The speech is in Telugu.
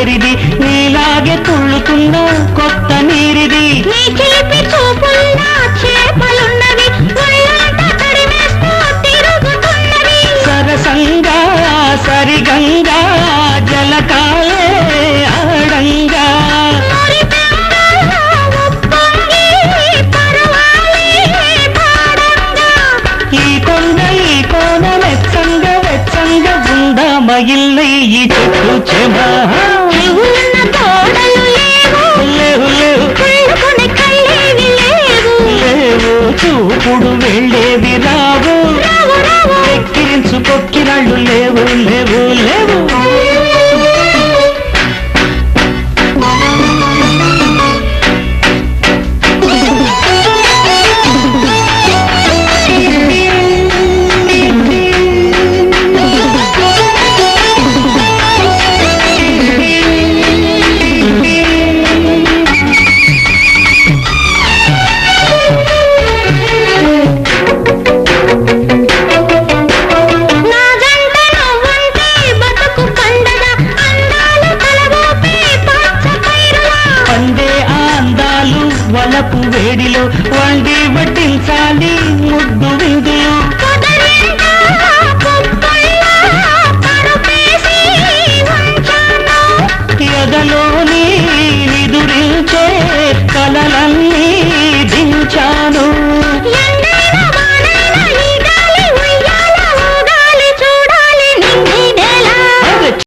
పేరిది నీలాగే తుళ్ళుతున్న కొత్త నీరిది. సరసంగా సరిగంగా జలకాలే ఆడంగా. మగిల్లై ఈ చెట్టు చెమా. చూపుడు వెళ్ళేవి రావు. ఎక్కిరించు కొక్కిరాళ్ళు లేవు లేవు లేవు. వలపు వేడిలో వండి వడ్డించాలి ముద్దు విందులు ఎదలోని నిదురించే కలలన్నీ దించాను